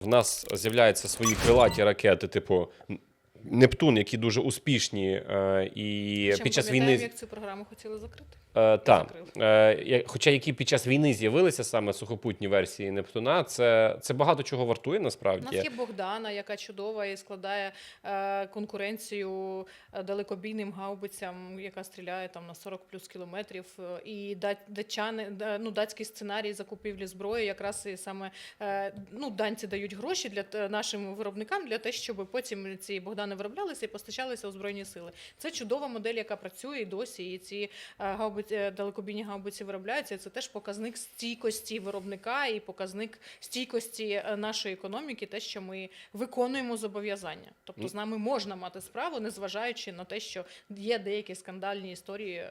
В нас з'являються свої крилаті ракети, типу Нептун, які дуже успішні, е, і Чим під час пам'ятаємо, війни як цю програму хотіли закрити. Е, та. Е, хоча які під час війни з'явилися саме сухопутні версії Нептуна, це, це багато чого вартує У нас насправді. є Богдана, яка чудова і складає е, конкуренцію е, далекобійним гаубицям, яка стріляє там на 40 плюс кілометрів. І да- датчани, ну, датський сценарій закупівлі зброї, якраз і саме е, ну, данці дають гроші для нашим виробникам для того, щоб потім ці Богдани вироблялися і постачалися у збройні сили. Це чудова модель, яка працює і досі. І ці е, гаубиці, е, далекобійні гаубиці виробляються. Це теж показник стійкості виробника і показник стійкості е, нашої економіки, те, що ми виконуємо зобов'язання. Тобто Ну. з нами можна мати справу, незважаючи на те, що є деякі скандальні історії.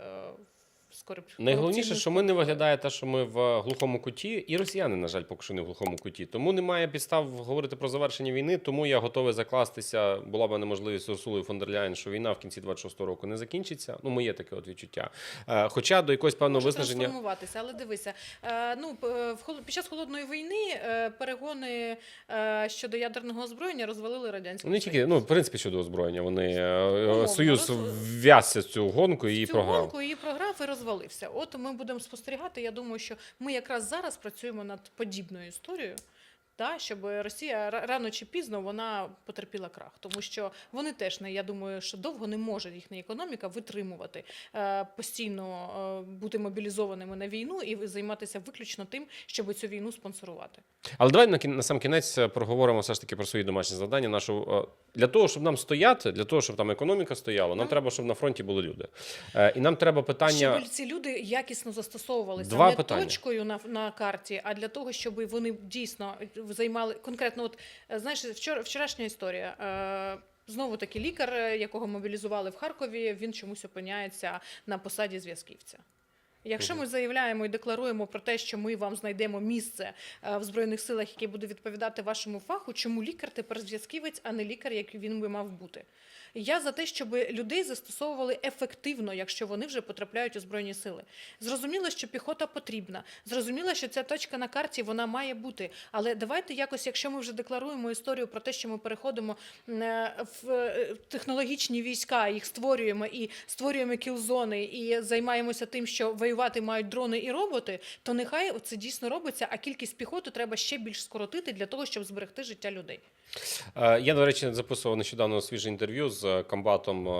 Е, Найголовніше, що ми не виглядає те, що ми в глухому куті, і росіяни, на жаль, поки що не в глухому куті. Тому немає підстав говорити про завершення війни. Тому я готовий закластися. Була б неможливість з Урсулою фон дер що війна в кінці 26-го року не закінчиться. Ну, моє таке от відчуття. Е, Хоча до якогось певного Може виснаження. але дивися, е, ну е, під час холодної війни е, перегони е, щодо ядерного озброєння розвалили радянський Ну, Не тільки ну, в принципі щодо озброєння. Вони е, Умовно, союз роз- вв'язся в цю гонку і програв. І розвалився. От ми будемо спостерігати. Я думаю, що ми якраз зараз працюємо над подібною історією. Та, щоб Росія ра- рано чи пізно вона потерпіла крах, тому що вони теж не я думаю, що довго не може їхня економіка витримувати е, постійно е, бути мобілізованими на війну і займатися виключно тим, щоб цю війну спонсорувати. Але давай на, на сам кінець е, проговоримо все ж таки про свої домашні завдання. Нашу для того, щоб нам стояти, для того, щоб там економіка стояла, нам Нам- треба, щоб на фронті були люди. І нам треба питання. Щоб ці люди якісно застосовувалися Два не питання. точкою на, на карті, а для того, щоб вони дійсно займали конкретно. От е, знаєш, вчора вчорашня історія. Е, Знову таки лікар, е, якого мобілізували в Харкові, він чомусь опиняється на посаді зв'язківця. Якщо ми заявляємо і декларуємо про те, що ми вам знайдемо місце в збройних силах, яке буде відповідати вашому фаху, чому лікар тепер зв'язківець, а не лікар, який він би мав бути? Я за те, щоб людей застосовували ефективно, якщо вони вже потрапляють у збройні сили. Зрозуміло, що піхота потрібна. Зрозуміло, що ця точка на карті вона має бути. Але давайте якось, якщо ми вже декларуємо історію про те, що ми переходимо е, в е, технологічні війська, їх створюємо і створюємо кілзони, і займаємося тим, що воювати мають дрони і роботи, то нехай це дійсно робиться, а кількість піхоти треба ще більш скоротити для того, щоб зберегти життя людей. Е, Я, до речі, записував нещодавно свіже інтерв'ю з комбатом е,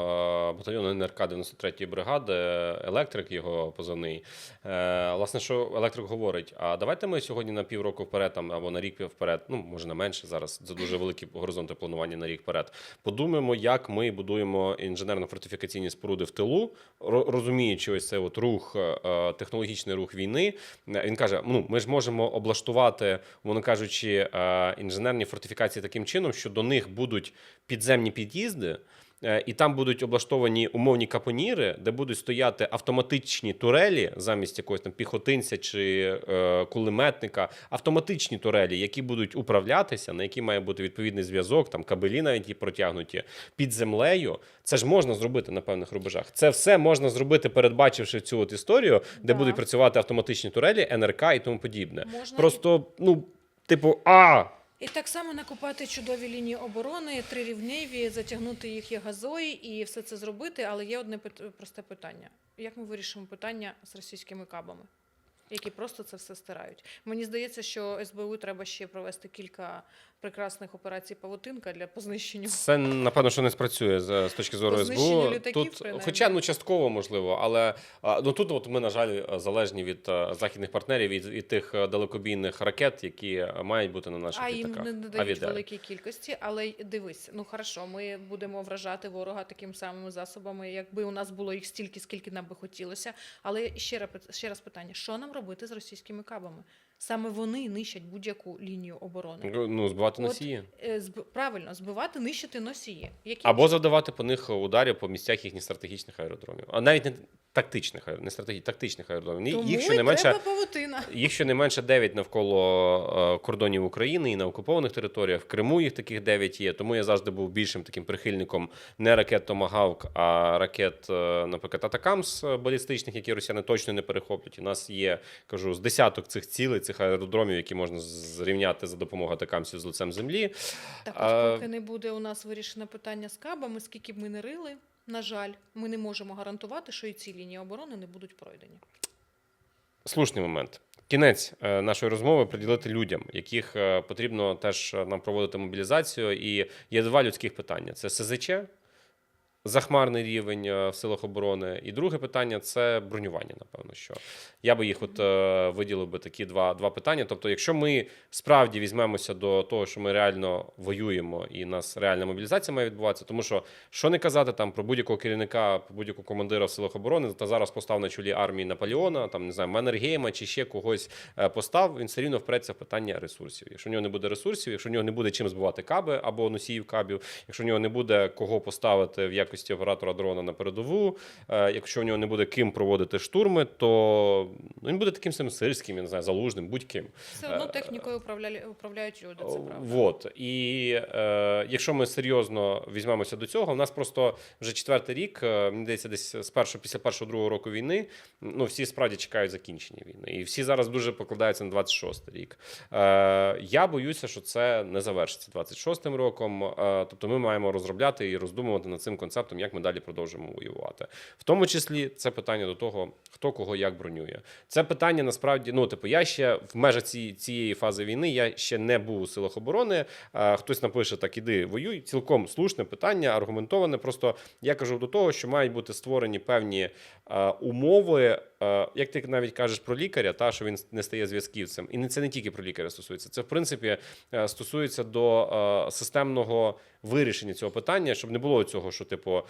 батальйону НРК 93-ї бригади, електрик його позивний. Е, Власне, що електрик говорить: а давайте ми сьогодні на півроку вперед там, або на рік вперед, ну може на менше зараз. Це дуже великі горизонти планування на рік вперед. Подумаємо, як ми будуємо інженерно-фортифікаційні споруди в тилу, ро- розуміючи ось цей от рух, е, технологічний рух війни. Він каже: ну ми ж можемо облаштувати, воно кажучи, інженерні фортифікації таким чином, що до них будуть підземні під'їзди. Е, І там будуть облаштовані умовні капоніри, де будуть стояти автоматичні турелі замість якогось там піхотинця чи е, кулеметника, автоматичні турелі, які будуть управлятися, на які має бути відповідний зв'язок, там кабелі навіть і протягнуті під землею. Це ж можна зробити на певних рубежах. Це все можна зробити, передбачивши цю от історію, де Да. будуть працювати автоматичні турелі, НРК і тому подібне. Можна Просто, ну, типу, а. І так само накопати чудові лінії оборони, трирівневі, затягнути їх є газої і все це зробити. Але є одне просте питання: як ми вирішимо питання з російськими кабами, які просто це все стирають? Мені здається, що СБУ треба ще провести кілька прекрасних операцій павутинка для познищення. Це напевно, що не спрацює з, з точки зору СБУ. літаків, Тут, принаймні. хоча ну частково можливо, але а, ну тут от ми на жаль залежні від західних партнерів і, і тих далекобійних ракет, які мають бути на наших А їм не Авіадарі. великій кількості, але дивись, ну хорошо, ми будемо вражати ворога такими самими засобами, якби у нас було їх стільки, скільки нам би хотілося. Але ще раз, ще раз питання: що нам робити з російськими кабами? Саме вони нищать будь-яку лінію оборони. Ну, збивати От, носії. Е, зб- Правильно, збивати, нищити носії. Які Або завдавати по них ударів по місцях їхніх стратегічних аеродромів. А навіть не тактичних, не стратегічних, тактичних аеродромів. Тому Їх щонайменше треба павутина. їх щонайменше 9 навколо е, кордонів України і на окупованих територіях. В Криму їх таких 9 є. Тому я завжди був більшим таким прихильником не ракет Томагавк, а ракет, е, наприклад, Атакамс е, балістичних, які росіяни точно не перехоплять. У нас є, кажу, з десяток цих цілей, цих аеродромів, які можна зрівняти за допомогою атакамсів з лицем землі. Так от, поки не буде у нас вирішено питання з кабами, скільки б ми не рили, на жаль, ми не можемо гарантувати, що і ці лінії оборони не будуть пройдені. Слушний момент. Кінець е, нашої розмови приділити людям, яких е, потрібно теж е, нам проводити мобілізацію. І є два людських питання: це СЗЧ, захмарний рівень е, в силах оборони. І друге питання це бронювання. Напевно, що я би їх от е, виділив би такі два, два питання. Тобто, якщо ми справді візьмемося до того, що ми реально воюємо, і нас реальна мобілізація має відбуватися, тому що що не казати там про будь-якого керівника, про будь-якого командира в силах оборони, та зараз постав на чолі армії Наполеона, там не знаю, Маннергейма чи ще когось е, постав, він все рівно впреться в питання ресурсів. Якщо в нього не буде ресурсів, якщо в нього не буде чим збивати каби або носіїв кабів, якщо в нього не буде кого поставити в якості оператора дрона на передову, е, якщо в нього не буде ким проводити штурми, то ну, він буде таким самим сирським, я не знаю, залужним, будь-ким. Все одно Е, технікою управляли, управляють люди. Це правда. Вот. І е, якщо ми серйозно візьмемося до цього, у нас просто вже четвертий рік, е, мені здається, десь з першого, після першого другого року війни, ну всі справді чекають закінчення війни. І всі зараз дуже покладаються на 26 рік. Е, я боюся, що це не завершиться 26-м роком. Е, тобто ми маємо розробляти і роздумувати над цим концептом, як ми далі продовжимо воювати. В тому числі це питання до того, хто кого як бронює. Це питання насправді, ну типу, я ще в межах ці, цієї фази війни я ще не був у силах оборони. А, хтось напише так, іди воюй. Цілком слушне питання, аргументоване. Просто я кажу до того, що мають бути створені певні а, умови. Е, як ти навіть кажеш про лікаря, та що він не стає зв'язківцем, і не це не тільки про лікаря стосується. Це в принципі е, стосується до е, системного вирішення цього питання, щоб не було цього, що типу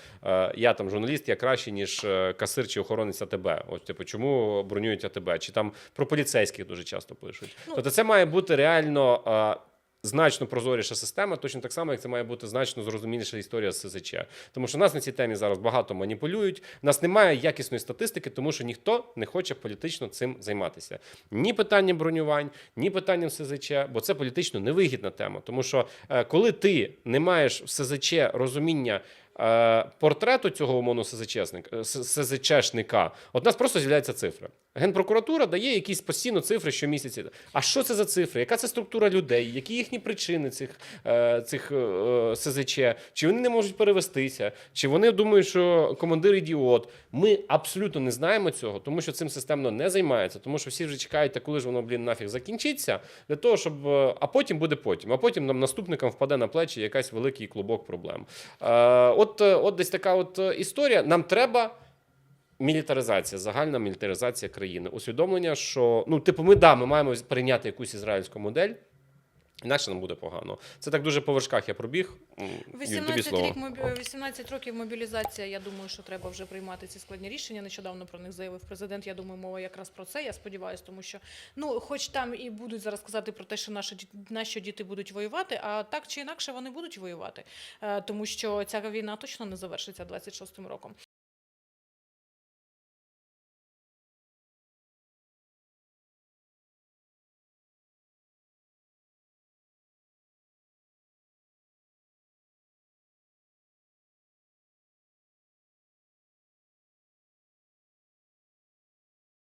я там журналіст, я краще ніж касир чи охоронець АТБ. От типу, чому бронюють АТБ? Чи там про поліцейських дуже часто пишуть. Ну, тобто, це має бути реально. Значно прозоріша система, точно так само, як це має бути значно зрозуміліша історія з СЗЧ. Тому що нас на цій темі зараз багато маніпулюють. У нас немає якісної статистики, тому що ніхто не хоче політично цим займатися. Ні питанням бронювань, ні питанням СЗЧ, бо це політично невигідна тема. Тому що е, коли ти не маєш в СЗЧ розуміння. Е, Портрету цього умовно СЗЧшника, е, от нас просто з'являються цифри. Генпрокуратура дає якісь постійно цифри щомісяці. А що це за цифри? Яка це структура людей? Які їхні причини цих, е, цих СЗЧ? Чи вони не можуть перевестися? Чи вони думають, що командир ідіот? Ми абсолютно не знаємо цього, тому що цим системно не займається, тому що всі вже чекають, та коли ж воно, блін, нафіг закінчиться, для того, щоб. А потім буде потім. А потім нам наступникам впаде на плечі якась великий клубок проблем. Е, От, е, от десь така от е, історія. Нам треба. Мілітаризація, загальна мілітаризація країни. Усвідомлення, що ну, типу, ми да, ми маємо прийняти якусь ізраїльську модель, інакше нам буде погано. Це так дуже по вершках я пробіг. Юль, тобі 18, слово. рік, мобі- 18 років мобілізація. Я думаю, що треба вже приймати ці складні рішення. Нещодавно про них заявив президент. Я думаю, мова якраз про це. Я сподіваюся, тому що ну, хоч там і будуть зараз казати про те, що наші ді- наші діти будуть воювати, а так чи інакше вони будуть воювати, Е, тому що ця війна точно не завершиться 26-м роком.